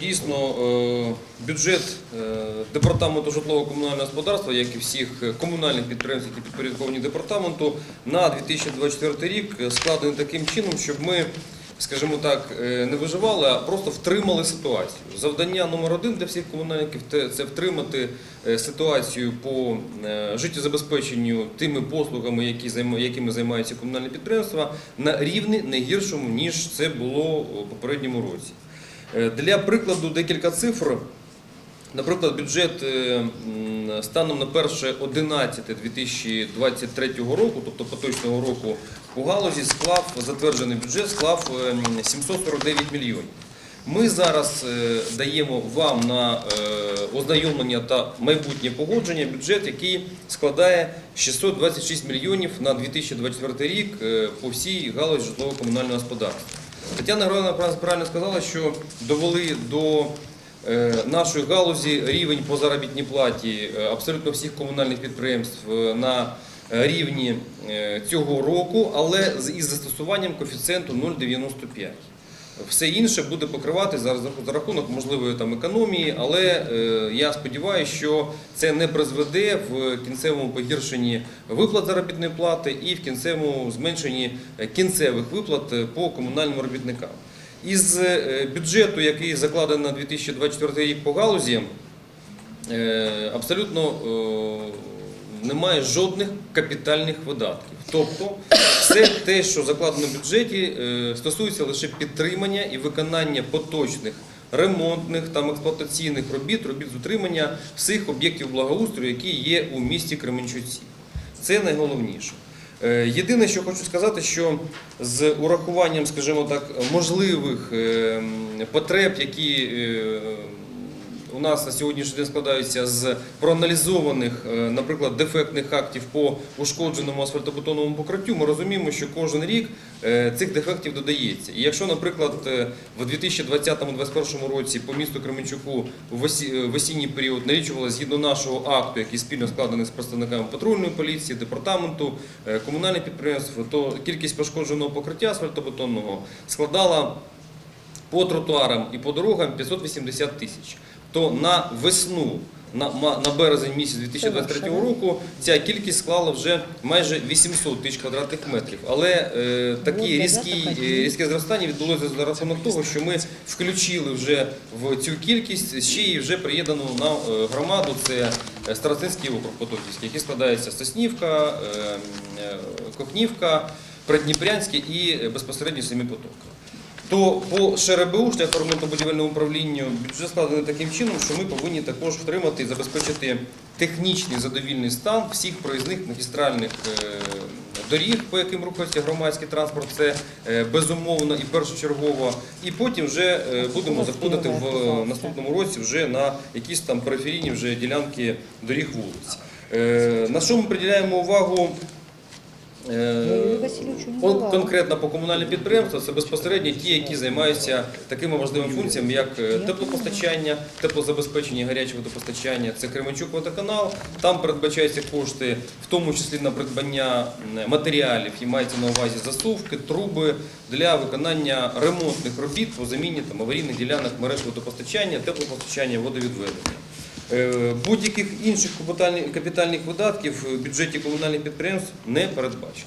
Дійсно, е, бюджет е, департаменту житлово-комунального господарства, як і всіх комунальних підприємств, які підпорядковані департаменту, на 2024 рік складений таким чином, щоб ми, скажімо так, е, не виживали, а просто втримали ситуацію. Завдання номер один для всіх комунальників це втримати ситуацію по життєзабезпеченню тими послугами, якими займаються комунальні підприємства, на рівні не гіршому ніж це було у попередньому році. Е, Для прикладу декілька цифр. Наприклад, бюджет е, станом на 1.11.2023 року, тобто поточного року, у галузі склав затверджений бюджет склав е, 749 мільйонів. Ми зараз е, даємо вам на е, ознайомлення та майбутнє погодження бюджет, який складає 626 мільйонів на 2024 рік е, по всій галузі житлово-комунального господарства. Тетяна Григорівна правильно сказала, що довели до е, нашої галузі рівень по заробітній платі е, абсолютно всіх комунальних підприємств е, на рівні цього року, але із застосуванням коефіцієнту 0,95. Все інше буде покривати за рахунок можливої там економії, але е, я сподіваюся, що це не призведе в кінцевому погіршенні виплат заробітної плати і в кінцевому зменшенні е, кінцевих виплат е, по комунальним робітникам. Із бюджету, який закладений на 2024 рік по галузі, абсолютно немає жодних капітальних видатків. Тобто все те, що закладено в бюджеті, е, стосується лише підтримання і виконання поточних ремонтних там експлуатаційних робіт, робіт з утримання всіх об'єктів благоустрою, які є у місті Кременчуці. Це найголовніше. Е, Єдине, що хочу сказати, що з урахуванням, скажімо так, можливих е, потреб, які у нас на сьогоднішній день складаються з проаналізованих, е, наприклад, дефектних актів по ушкодженому асфальтобетонному покриттю, ми розуміємо, що кожен рік е, цих дефектів додається. І якщо, наприклад, е, в 2020-2021 році по місту Кременчуку в осі- осінній період налічувалося згідно нашого акту, який спільно складений з представниками патрульної поліції, департаменту, комунальних підприємств, то кількість пошкодженого покриття асфальтобетонного складала по тротуарам і по дорогам 580 тисяч. То на весну, на, на березень місяць 2023 року ця кількість склала вже майже 800 тисяч квадратних метрів. Але е, такі різкі, е, різке зростання відбулося за рахунок того, що ми включили вже в цю кількість ще й вже приєднану на е, громаду. Це е, Старостинський округ Потоківський, який складається Соснівка, е, Кохнівка, Придніпрянське і безпосередньо Семипотока то по ШРБУ, шляху ремонтно-будівельному управлінню, бюджет складений таким чином, що ми повинні також втримати і забезпечити технічний задовільний стан всіх проїзних магістральних е, доріг, по яким рухається громадський транспорт. Це е, безумовно і першочергово. І потім вже е, будемо заходити в наступному році вже на якісь там периферійні вже ділянки доріг вулиць. На що ми приділяємо увагу? Конкретно по комунальним підприємствам це безпосередньо ті, які займаються такими важливими функціями, як е, теплопостачання, теплозабезпечення гарячого водопостачання. Це Кременчук водоканал. Там передбачаються кошти, в тому числі на придбання матеріалів, і мається на увазі засувки, труби для виконання ремонтних робіт по заміні там аварійних ділянок мереж водопостачання, теплопостачання, водовідведення. Е, Будь-яких інших капітальних- капітальних видатків в бюджеті комунальних підприємств не передбачено.